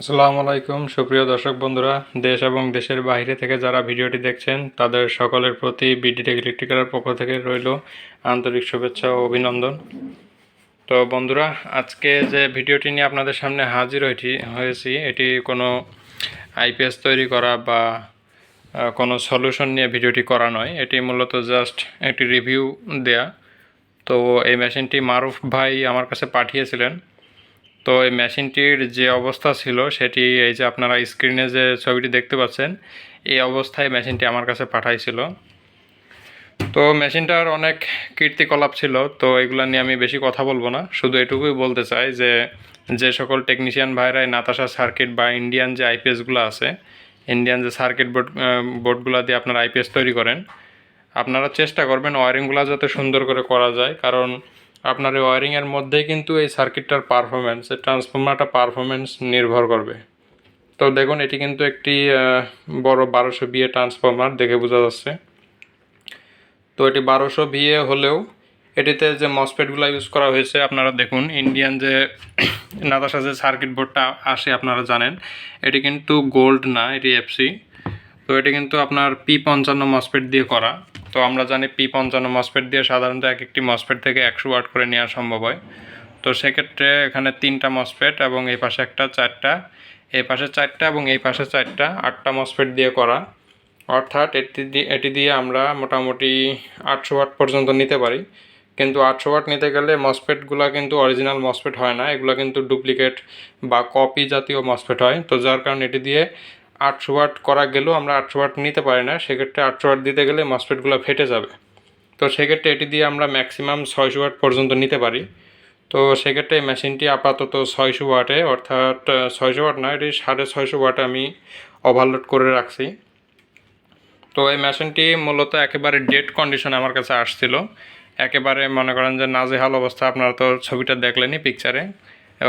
আসসালামু আলাইকুম, সুপ্রিয় দর্শক বন্ধুরা। দেশ এবং দেশের বাইরে থেকে যারা ভিডিওটি দেখছেন, তাদের সকলের প্রতি বিডিটেক ইলেকট্রিক্যালের পক্ষ থেকে রইল আন্তরিক শুভেচ্ছা ও অভিনন্দন। তো বন্ধুরা, আজকে যে ভিডিওটি নিয়ে আপনাদের সামনে হাজির হয়েছি হয়েছি, এটি কোনো আইপিএস তৈরি করা বা কোনো সলিউশন নিয়ে ভিডিওটি করা নয়। এটি মূলত জাস্ট একটি রিভিউ দেয়া। তো এই মেশিনটি মারুফ ভাই আমার কাছে পাঠিয়েছিলেন। তো এই মেশিনটির যে অবস্থা ছিল, সেটি এই যে আপনারা স্ক্রিনে যে ছবিটি দেখতে পাচ্ছেন, এই অবস্থায় মেশিনটি আমার কাছে পাঠাইছিল। তো মেশিনটার অনেক কীর্তিকলাপ ছিল, তো এগুলো নিয়ে আমি বেশি কথা বলব না। শুধু এটুকুই বলতে চাই যে যে সকল টেকনিশিয়ান ভাইরাই নাতাশা সার্কিট বা ইন্ডিয়ান যে আইপিএসগুলো আছে ইন্ডিয়ান যে সার্কিট বোর্ড বোর্ডগুলো দিয়ে আপনারা আইপিএস তৈরি করেন, আপনারা চেষ্টা করবেন ওয়ারিংগুলো যাতে সুন্দর করে করা যায়। কারণ আপনার এই ওয়ারিংয়ের মধ্যেই কিন্তু এই সার্কিটটার পারফরমেন্স এই ট্রান্সফর্মারটা পারফরমেন্স নির্ভর করবে। তো দেখুন, এটি কিন্তু একটি বড় বারোশো বিয়ে ট্রান্সফর্মার দেখে বোঝা যাচ্ছে। তো এটি বারোশো বিয়ে হলেও এটিতে যে মসপেটগুলো ইউজ করা হয়েছে, আপনারা দেখুন ইন্ডিয়ান যে নাতাশা যে সার্কিট বোর্ডটা আসে, আপনারা জানেন, এটি কিন্তু গোল্ড না, এটি এফসি তো এটি কিন্তু আপনার পি পঞ্চান্ন মসপেট দিয়ে করা। তো আমরা জানি পি পঞ্চান্ন মসফেট দিয়ে সাধারণত এক একটি মসফেট থেকে একশো ওয়াট করে নেওয়া সম্ভব হয়। তো সেক্ষেত্রে এখানে তিনটা মসফেট এবং এই পাশে একটা, চারটা। এই পাশে চারটা এবং এই পাশে চারটা, আটটা মসফেট দিয়ে করা। অর্থাৎ এটি দিয়ে এটি দিয়ে আমরা মোটামুটি আটশো ওয়াট পর্যন্ত নিতে পারি। কিন্তু আটশো ওয়াট নিতে গেলে মসপেটগুলো কিন্তু অরিজিনাল মসফেট হয় না। এগুলো কিন্তু ডুপ্লিকেট বা কপি জাতীয় মসফেট হয়। তো যার কারণে এটি দিয়ে আটশো ওয়াট করা গেলেও আমরা আটশো ওয়াট নিতে পারি না, সেক্ষেত্রে আটশো ওয়াট দিতে গেলে মসপেটগুলো ফেটে যাবে। তো সেক্ষেত্রে এটি দিয়ে আমরা ম্যাক্সিমাম ছয়শো ওয়াট পর্যন্ত নিতে পারি। তো সেক্ষেত্রে এই মেশিনটি আপাতত ছয়শো ওয়াটে, অর্থাৎ ছয়শো ওয়াট না, এটি সাড়ে ছয়শো ওয়াটে আমি ওভারলোড করে রাখছি। তো এই মেশিনটি মূলত একেবারে ডেড কন্ডিশনে আমার কাছে আসছিল। একেবারে মনে করেন যে নাজেহাল অবস্থা, আপনারা তো ছবিটা দেখলেনই পিকচারে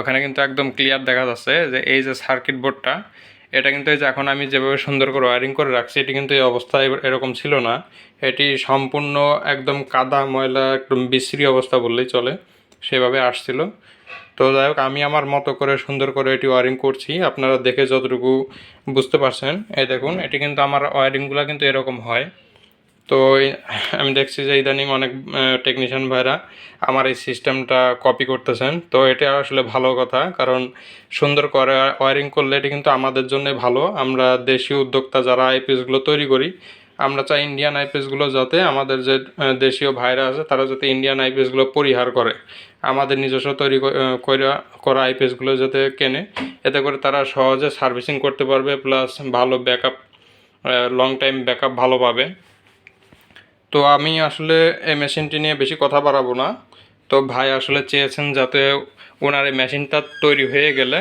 ওখানে কিন্তু একদম ক্লিয়ার দেখা যাচ্ছে যে এই যে সার্কিট বোর্ডটা এটা কিন্তু এই যে এখন আমি যেভাবে সুন্দর করে ওয়ারিং করে রাখছি, এটি কিন্তু এই অবস্থায় এরকম ছিল না। এটি সম্পূর্ণ একদম কাদা, ময়লা, একদম বিশ্রী অবস্থা বললেই চলে, সেভাবে আসছিল। তো যাই হোক, আমি আমার মতো করে সুন্দর করে এটি ওয়ারিং করছি। আপনারা দেখে যতটুকু বুঝতে পারছেন, এই দেখুন, এটি কিন্তু আমার ওয়ারিংগুলো কিন্তু এরকম হয়। তো আমি দেখছি যে ইদানিং অনেক টেকনিশিয়ান ভাইরা আমার এই সিস্টেমটা কপি করতেছেন। তো এটা আসলে ভালো কথা, কারণ সুন্দর করে ওয়ারিং করলে এটি কিন্তু আমাদের জন্য ভালো। আমরা দেশীয় উদ্যোক্তা যারা আইপিএসগুলো তৈরি করি, আমরা চাই ইন্ডিয়ান আইপিএসগুলো যাতে আমাদের যে দেশীয় ভাইরা আছে, তারা যাতে ইন্ডিয়ান আইপিএসগুলো পরিহার করে। আমাদের নিজস্ব তৈরি করা আইপিএসগুলো যাতে কেনে, এতে করে তারা সহজে সার্ভিসিং করতে পারবে প্লাস ভালো ব্যাকআপ লং টাইম ব্যাকআপ ভালো পাবে। তো আমি আসলে এই মেশিনটি নিয়ে বেশি কথা বাড়াবো না। তো ভাই আসলে চেয়েছেন যাতে ওনার এই মেশিনটা তৈরি হয়ে গেলে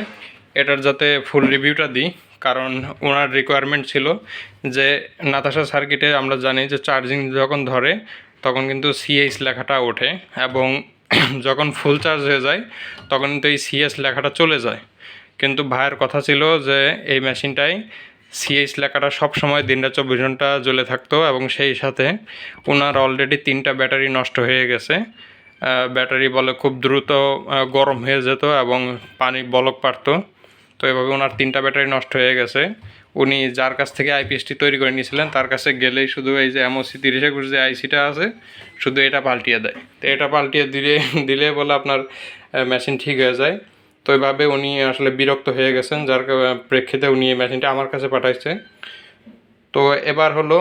এটার যাতে ফুল রিভিউটা দিই, কারণ ওনার রিকোয়ারমেন্ট ছিল যে নাতাশা সার্কিটে আমরা জানি যে চার্জিং যখন ধরে, তখন কিন্তু সিএইচ লেখাটা ওঠে এবং যখন ফুল চার্জ হয়ে যায়, তখন কিন্তু এই সিএস লেখাটা চলে যায়। কিন্তু ভাইয়ের কথা ছিল যে এই মেশিনটাই সিএইচ লেখাটা সব সময় দিনটা চব্বিশ ঘণ্টা জ্বলে থাকতো এবং সেই সাথে ওনার অলরেডি তিনটা ব্যাটারি নষ্ট হয়ে গেছে। ব্যাটারি বলে খুব দ্রুত গরম হয়ে যেত এবং পানি বলক পারতো। তো এভাবে ওনার তিনটা ব্যাটারি নষ্ট হয়ে গেছে। উনি যার কাছ থেকে আইপিএসটি তৈরি করে নিয়েছিলেন, তার কাছে গেলেই শুধু এই যে এমওসি তিরিশ একুশ যে আইসিটা আছে, শুধু এটা পাল্টিয়ে দেয়। তো এটা পাল্টিয়ে দিলে দিলে বলে আপনার মেশিন ঠিক হয়ে যায়। তো এভাবে উনি আসলে বিরক্ত হয়ে গেছেন, যার প্রেক্ষিতে উনি এই মেশিনটা আমার কাছে পাঠাইছে। তো এবার হলো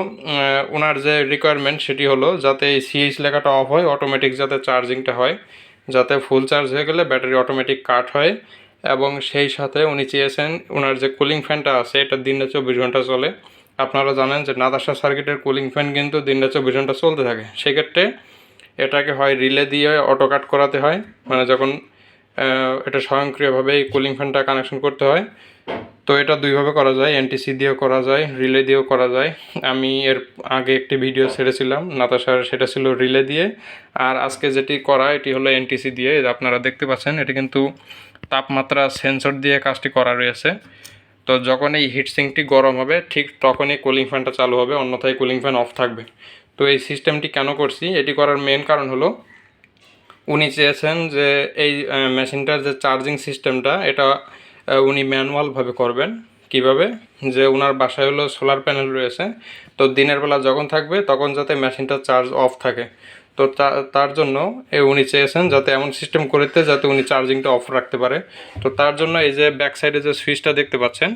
ওনার যে রিকোয়ারমেন্ট সেটি হলো যাতে এই সিএইচ লেখাটা অফ হয় অটোমেটিক যাতে চার্জিংটা হয়, যাতে ফুল চার্জ হয়ে গেলে ব্যাটারি অটোমেটিক কাট হয় এবং সেই সাথে উনি চেয়েছেন ওনার যে কুলিং ফ্যানটা আছে, এটা দিনটা চব্বিশ ঘণ্টা চলে। আপনারা জানেন যে নাদাসা সার্কিটের কুলিং ফ্যান কিন্তু দিনটা চব্বিশ ঘণ্টা চলতে থাকে। সেক্ষেত্রে এটাকে হয় রিলে দিয়ে অটো কাট করাতে হয় মানে যখন এটা স্বয়ংক্রিয়ভাবে এই কুলিং ফ্যানটা কানেকশন করতে হয়। তো এটা দুইভাবে করা যায় এনটিসি দিয়েও করা যায় রিলে দিয়েও করা যায়। আমি এর আগে একটি ভিডিও ছেড়েছিলাম, নাতাশার, সেটা ছিল রিলে দিয়ে। আর আজকে যেটি করা, এটি হলো এনটিসি দিয়ে আপনারা দেখতে পাচ্ছেন, এটি কিন্তু তাপমাত্রা সেন্সর দিয়ে কাজটি করা রয়েছে। তো যখন এই হিট সিঙ্কটি গরম হবে, ঠিক তখনই কুলিং ফ্যানটা চালু হবে, অন্যথায় কুলিং ফ্যান অফ থাকবে। তো এই সিস্টেমটি কেন করছি? এটি করার মেন কারণ হলো উনি চেয়েছেন যে এই মেশিনটার যে চার্জিং সিস্টেমটা, এটা উনি ম্যানুয়ালভাবে করবেন। কীভাবে? যে ওনার বাসায় হলো সোলার প্যানেল রয়েছে, তো দিনের বেলা যখন থাকবে তখন যাতে মেশিনটা চার্জ অফ থাকে। তো তার জন্য উনি চেয়েছেন যাতে এমন সিস্টেম করতে যাতে উনি চার্জিংটা অফ রাখতে পারে। তো তার জন্য এই যে ব্যাক সাইডে যে সুইচটা দেখতে পাচ্ছেন,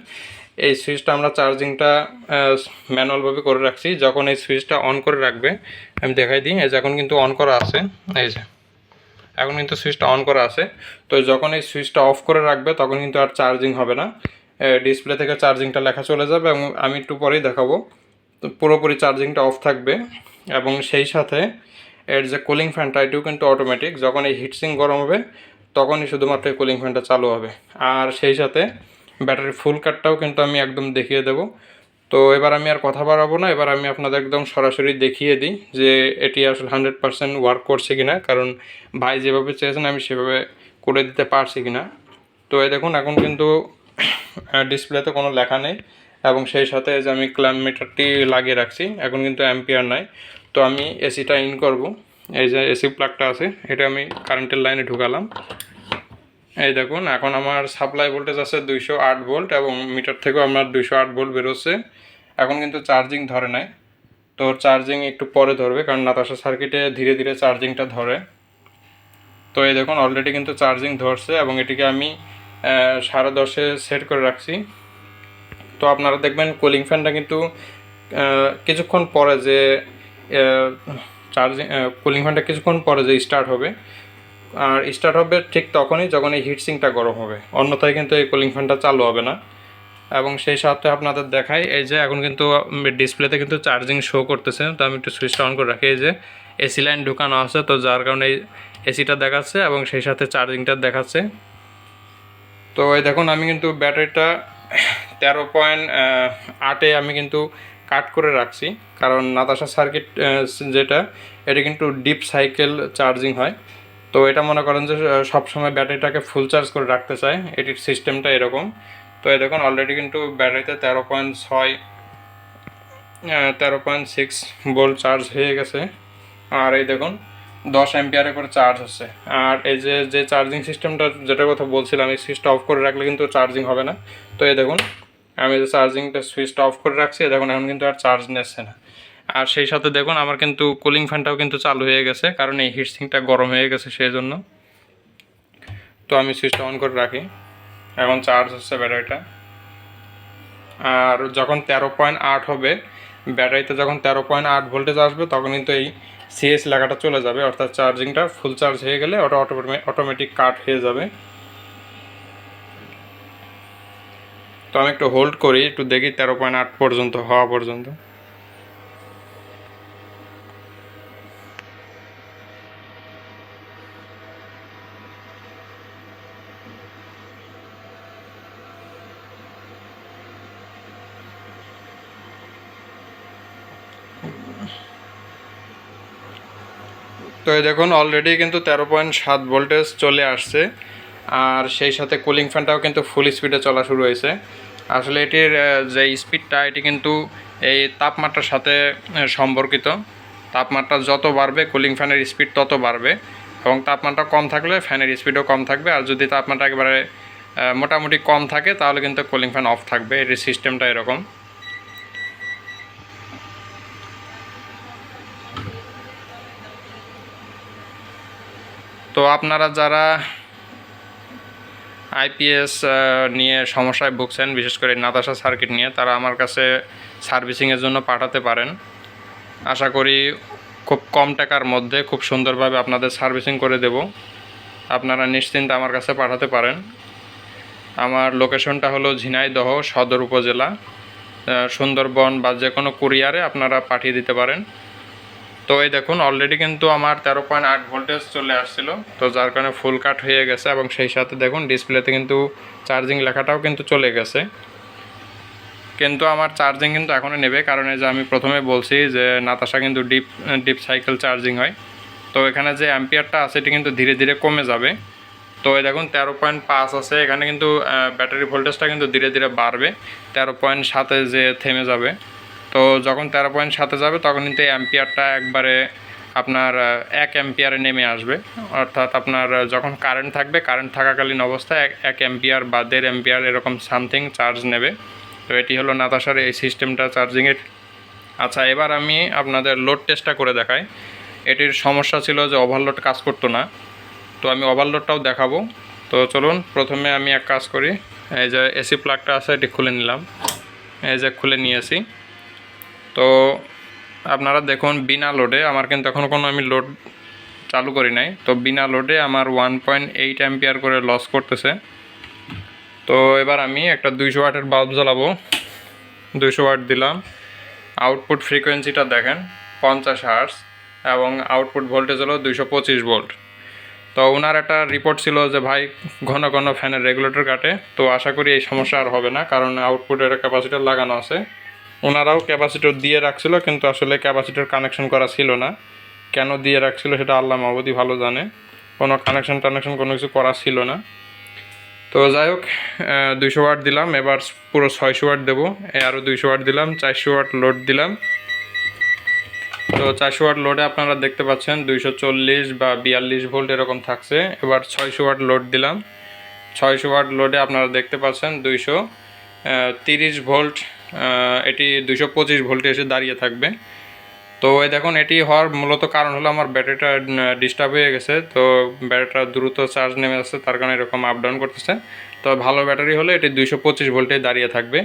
এই সুইচটা আমরা চার্জিংটা ম্যানুয়ালভাবে করে রাখছি। যখন এই সুইচটা অন করে রাখবে, আমি দেখাই দিই, এই যে এখন কিন্তু অন করা আছে, এই যে। এখন কিন্তু সুইচটা অন করা আছে। তো যখন এই সুইচটা অফ করে রাখবে, তখন কিন্তু আর চার্জিং হবে না। ডিসপ্লে থেকে চার্জিংটা লেখা চলে যাবে এবং আমি একটু পরেই দেখাবো। তো পুরোপুরি চার্জিংটা অফ থাকবে এবং সেই সাথে এর যে কুলিং ফ্যানটা এটিও কিন্তু অটোমেটিক যখন এই হিটসিং গরম হবে, তখনই শুধুমাত্র এই কুলিং ফ্যানটা চালু হবে। আর সেই সাথে ব্যাটারির ফুল কাটটাও কিন্তু আমি একদম দেখিয়ে দেবো। তো এবার আমি আর কথা বাড়াবো না। এবার আমি আপনাদের একদম সরাসরি দেখিয়ে দিই যে এটি আসলে হান্ড্রেড পারসেন্ট ওয়ার্ক করছে কিনা। কারণ ভাই যেভাবে চেয়েছেন আমি সেভাবে করে দিতে পারছি কিনা। তো এই দেখুন, এখন কিন্তু ডিসপ্লেতে কোনো লেখা নেই। এবং সেই সাথে যে আমি ক্ল্যাম মিটারটি লাগিয়ে রাখছি। এখন কিন্তু অ্যাম্পিয়ার নাই। তো আমি এসিটা ইন করব। এই যে এসি প্লাগটা আছে, এটা আমি কারেন্টের লাইনে ঢুকালাম। এই দেখুন, এখন আমার সাপ্লাই ভোল্টেজ আছে দুইশো আট ভোল্ট এবং মিটার থেকেও আমার দুইশো আট ভোল্ট বেরোচ্ছে। এখন কিন্তু চার্জিং ধরে নাই। তো চার্জিং একটু পরে ধরবে, কারণ নাতাশা সার্কিটে ধীরে ধীরে চার্জিংটা ধরে। তো এই দেখুন অলরেডি কিন্তু চার্জিং ধরছে এবং এটিকে আমি সাড়ে দশে সেট করে রাখছি। তো আপনারা দেখবেন কুলিং ফ্যানটা কিন্তু কিছুক্ষণ পরে যে চার্জিং কুলিং ফ্যানটা কিছুক্ষণ পরে যে স্টার্ট হবে আর স্টার্ট হবে ঠিক তখনই যখন এই হিটসিংটা গরম হবে। অন্যথায় কিন্তু এই কুলিং ফ্যানটা চালু হবে না। এবং সেই সাথে আপনাদের দেখাই, এই যে এখন কিন্তু ডিসপ্লেতে কিন্তু চার্জিং শো করতেছে। তো আমি একটু সুইচটা অন করে রাখি, এই যে এসি লাইন ঢুকানো আছে, তো যার কারণে এই এসিটা দেখাচ্ছে এবং সেই সাথে চার্জিংটা দেখাচ্ছে। তো এই দেখুন, আমি কিন্তু ব্যাটারিটা তেরো পয়েন্ট আটে আমি কিন্তু কাট করে রাখছি। কারণ নাতাশা সার্কিট যেটা, এটা কিন্তু ডিপ সাইকেল চার্জিং হয়। তো এটা মনে করেন যে সবসময় ব্যাটারিটাকে ফুল চার্জ করে রাখতে চায়। এটির সিস্টেমটা এরকম। তো এই দেখুন অলরেডি কিন্তু ব্যাটারিতে তেরো পয়েন্ট ছয় তেরো পয়েন্ট সিক্স ভোল্ট চার্জ হয়ে গেছে। আর এই দেখুন, দশ অ্যাম্পিয়ারে করে চার্জ হচ্ছে। আর এই যে যে চার্জিং সিস্টেমটা যেটার কথা বলছিলাম, এই সুইচটা অফ করে রাখলে কিন্তু চার্জিং হবে না। তো এই দেখুন, আমি যে চার্জিংটা সুইচটা অফ করে রাখছি দেখুন, এখন কিন্তু আর চার্জ নিচ্ছে না। আর সেই সাথে দেখুন আমার কিন্তু কুলিং ফ্যানটাও কিন্তু চালু হয়ে গেছে, কারণ এই হিটসিংটা গরম হয়ে গেছে সেই জন্য তো আমি সুইচটা অন করে রাখি। এখন চার্জ হচ্ছে ব্যাটারিটা আর যখন তেরো পয়েন্ট আট হবে ব্যাটারিতে যখন তেরো পয়েন্ট আট ভোল্টেজ আসবে, তখন কিন্তু এই সিএস লেখাটা চলে যাবে, অর্থাৎ চার্জিংটা ফুল চার্জ হয়ে গেলে ওটা অটোমেটিক কাট হয়ে যাবে। তো আমি একটু হোল্ড করি, একটু দেখি তেরো পয়েন্ট আট পর্যন্ত, হওয়া পর্যন্ত। তো দেখুন অলরেডি কিন্তু তেরো পয়েন্ট সাত ভোল্টেজ চলে আসছে। আর সেই সাথে কুলিং ফ্যানটাও কিন্তু ফুল স্পিডে চলা শুরু হয়েছে। আসলে এটির যে স্পিডটা এটি কিন্তু এই তাপমাত্রার সাথে সম্পর্কিত। তাপমাত্রা যত বাড়বে কুলিং ফ্যানের স্পিড তত বাড়বে। এবং তাপমাত্রা কম থাকলে ফ্যানের স্পিডও কম থাকবে। আর যদি তাপমাত্রা একেবারে মোটামুটি কম থাকে, তাহলে কিন্তু কুলিং ফ্যান অফ থাকবে। এটির সিস্টেমটা এরকম। তো আপনারা যারা আইপিএস নিয়ে সমস্যায় ভুগছেন, বিশেষ করে নাতাশা সার্কিট নিয়ে, তারা আমার কাছে সার্ভিসিংয়ের জন্য পাঠাতে পারেন। আশা করি খুব কম টাকার মধ্যে খুব সুন্দরভাবে আপনাদের সার্ভিসিং করে দেব। আপনারা নিশ্চিন্তে আমার কাছে পাঠাতে পারেন। আমার লোকেশনটা হলো ঝিনাইদহ সদর উপজেলা। সুন্দরবন বা যে কোনো কুরিয়ারে আপনারা পাঠিয়ে দিতে পারেন। তো এই দেখুন অলরেডি কিন্তু আমার তেরো পয়েন্ট আট ভোল্টেজ চলে আসছিল। তো যার কারণে ফুল কাট হয়ে গেছে এবং সেই সাথে দেখুন ডিসপ্লেতে কিন্তু চার্জিং লেখাটাও কিন্তু চলে গেছে। কিন্তু আমার চার্জিং কিন্তু এখনও নেবে, কারণ যে আমি প্রথমে বলছি যে নাতাশা কিন্তু ডিপ ডিপ সাইকেল চার্জিং হয়। তো এখানে যে অ্যাম্পিয়ারটা আছে, এটি কিন্তু ধীরে ধীরে কমে যাবে। তো এই দেখুন, তেরো পয়েন্ট পাঁচ আছে, এখানে কিন্তু ব্যাটারি ভোল্টেজটা কিন্তু ধীরে ধীরে বাড়বে। তেরো পয়েন্ট সাতে যে থেমে যাবে। তো যখন তেরো পয়েন্ট সাথে যাবে, তখন কিন্তু অ্যাম্পিয়ারটা একবারে আপনার এক এম্পিয়ারে নেমে আসবে। অর্থাৎ আপনার যখন কারেন্ট থাকবে কারেন্ট থাকাকালীন অবস্থায় এক এক এম্পিয়ার বা দেড় এম্পিয়ার এরকম সামথিং চার্জ নেবে। তো এটি হলো নাতাশার এই সিস্টেমটা চার্জিংয়ের আচ্ছা এবার আমি আপনাদের লোড টেস্টটা করে দেখাই। এটির সমস্যা ছিল যে ওভারলোড কাজ করতো না। তো আমি ওভারলোডটাও দেখাবো। তো চলুন, প্রথমে আমি এক কাজ করি। এই যে এসি প্লাগটা আছে, এটি খুলে নিলাম। এই যে খুলে নিয়েছি তো আপনারা দেখুন, বিনা লোডে আমার কিন্তু এখন কোনো আমি লোড চালু করি নাই। তো বিনা লোডে আমার ওয়ান পয়েন্ট এইট অ্যাম্পিয়ার করে লস করতেছে। তো এবার আমি একটা দুইশো ওয়াটের বাল্ব জ্বালাবো। দুইশো ওয়াট দিলাম। আউটপুট ফ্রিকোয়েন্সিটা দেখেন, পঞ্চাশ হার্স এবং আউটপুট ভোল্টেজ হলো দুইশো পঁচিশ ভোল্ট তো ওনার একটা রিপোর্ট ছিল যে, ভাই, ঘন ঘন ফ্যানের রেগুলেটর কাটে। তো আশা করি এই সমস্যা আর হবে না, কারণ আউটপুটের ক্যাপাসিটার লাগানো আছে। ওনারাও ক্যাপাসিটর দিয়ে রাখছিল, কিন্তু আসলে ক্যাপাসিটর কানেকশন করা ছিল না। কেন দিয়ে রাখছিল সেটা আল্লাহ মাহবুদি ভালো জানে। কোনো কানেকশন টানেকশন কোনো কিছু করা ছিল না। তো যাই হোক দুইশো ওয়াট দিলাম, এবার পুরো ছয়শো ওয়াট দেবো। আরও দুইশো ওয়াট দিলাম, চারশো ওয়াট লোড দিলাম। তো চারশো ওয়াট লোডে আপনারা দেখতে পাচ্ছেন, দুইশো চল্লিশ বা বিয়াল্লিশ ভোল্ট এরকম থাকছে। এবার ছয়শো ওয়াট লোড দিলাম। ছয়শো ওয়াট লোডে আপনারা দেখতে পাচ্ছেন, দুইশো তিরিশ ভোল্ট এটি দুশো পঁচিশ ভোল্টে এসে দাঁড়িয়ে থাকবে। তো এই দেখুন, এটি হওয়ার মূলত কারণ হলো আমার ব্যাটারিটা ডিস্টার্ব হয়ে গেছে। তো ব্যাটারিটা দ্রুত চার্জ নেমে আসছে, তার কারণে এরকম আপ ডাউন করতেছে। তো ভালো ব্যাটারি হলে এটি দুইশো পঁচিশ ভোল্টে দাঁড়িয়ে থাকবে।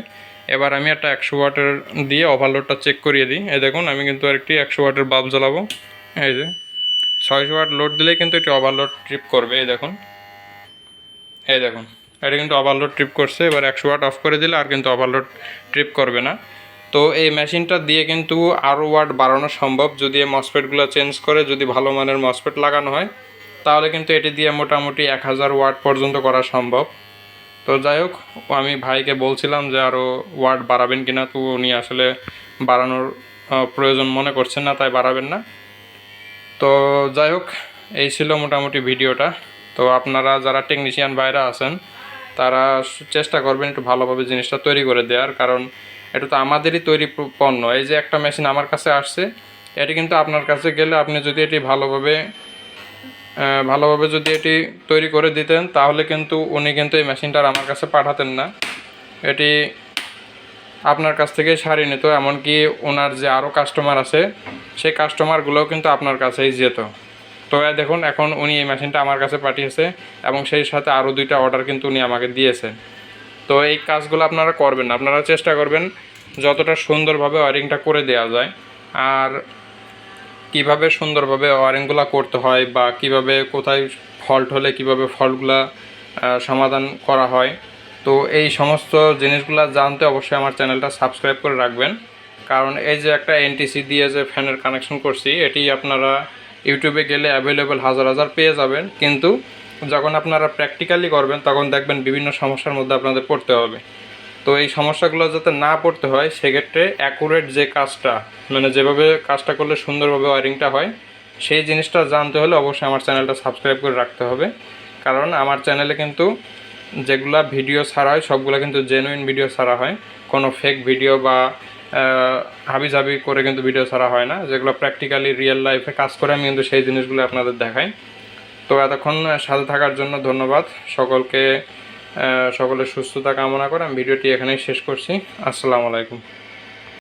এবার আমি একটা একশো ওয়াটের দিয়ে ওভারলোডটা চেক করিয়ে দিই। এই দেখুন, আমি কিন্তু একটি একশো ওয়াটের বাল্ব জ্বালাবো। এই যে, ছয়শো ওয়াট লোড দিলেই কিন্তু এটি ওভারলোড ট্রিপ করবে, এই দেখুন। এই দেখুন। এটা কিন্তু ওভারলোড ট্রিপ করছে, এবার একশো ওয়াট অফ করে দিলে আর কিন্তু ওভারলোড ট্রিপ করবে না। তো এই মেশিনটা দিয়ে কিন্তু আরও ওয়াট বাড়ানো সম্ভব, যদি এই মসপেটগুলো চেঞ্জ করে, যদি ভালো মানের মসপেট লাগানো হয়, তাহলে কিন্তু এটি দিয়ে মোটামুটি এক হাজার ওয়াট পর্যন্ত করা সম্ভব। তো যাই হোক, আমি ভাইকে বলছিলাম যে আরও ওয়াট বাড়াবেন কিনা, তো উনি আসলে বাড়ানোর প্রয়োজন মনে করছেন না, তাই বাড়াবেন না। তো যাই হোক, এই ছিল মোটামুটি ভিডিওটা। তো আপনারা যারা টেকনিশিয়ান বাইরে আছেন তারা চেষ্টা করবেন একটু ভালোভাবে জিনিসটা তৈরি করে দেওয়ার, কারণ এটা তো আমাদেরই তৈরি পণ্য। এই যে একটা মেশিন আমার কাছে আসছে, এটি কিন্তু আপনার কাছে গেলে আপনি যদি এটি ভালোভাবে ভালোভাবে যদি এটি তৈরি করে দিতেন, তাহলে কিন্তু উনি কিন্তু এই মেশিনটা আর আমার কাছে পাঠাতেন না। এটি আপনার কাছ থেকে সারিয়ে নিত, এমনকি ওনার যে আরও কাস্টমার আছে, সেই কাস্টমারগুলোও কিন্তু আপনার কাছেই যেত। তো দেখুন, এখন উনি এই মেশিনটা আমার কাছে পাঠিয়েছে এবং সেই সাথে আরও দুইটা অর্ডার কিন্তু উনি আমাকে দিয়েছে। তো এই কাজগুলো আপনারা করবেন আপনারা চেষ্টা করবেন যতটা সুন্দরভাবে ওয়ারিংটা করে দেওয়া যায় আর কীভাবে সুন্দরভাবে ওয়ারিংগুলো করতে হয় বা কীভাবে কোথায় ফল্ট হলে কীভাবে ফল্টগুলা সমাধান করা হয়। তো এই সমস্ত জিনিসগুলো জানতে অবশ্যই আমার চ্যানেলটা সাবস্ক্রাইব করে রাখবেন। কারণ এই যে একটা এনটিসি দিয়ে যে ফ্যানের কানেকশন করছি, এটি আপনারা ইউটিউবে গেলে অ্যাভেলেবেল হাজার হাজার পেয়ে যাবেন। কিন্তু যখন আপনারা প্র্যাকটিক্যালি করবেন, তখন দেখবেন বিভিন্ন সমস্যার মধ্যে আপনাদের পড়তে হবে। তো এই সমস্যাগুলো যাতে না পড়তে হয়, সেক্ষেত্রে অ্যাকুরেট যে কাজটা মানে যেভাবে কাজটা করলে সুন্দরভাবে ওয়ারিংটা হয়, সেই জিনিসটা জানতে হলে অবশ্যই আমার চ্যানেলটা সাবস্ক্রাইব করে রাখতে হবে। কারণ আমার চ্যানেলে কিন্তু যেগুলা ভিডিও ছাড়া হয়, সবগুলো কিন্তু জেনুইন ভিডিও ছাড়া হয়। কোনো ফেক ভিডিও বা হাবি জাবি করে কিন্তু ভিডিও ছাড়া হয় না। যেগুলো প্র্যাকটিক্যালি রিয়েল লাইফে কাজ করে, আমি কিন্তু সেই জিনিসগুলো আপনাদের দেখাই। তো এতক্ষণ সাথে থাকার জন্য ধন্যবাদ। সকলকে সকলের সুস্থতা কামনা করে আমি ভিডিওটি এখানেই শেষ করছি। আসসালামু আলাইকুম।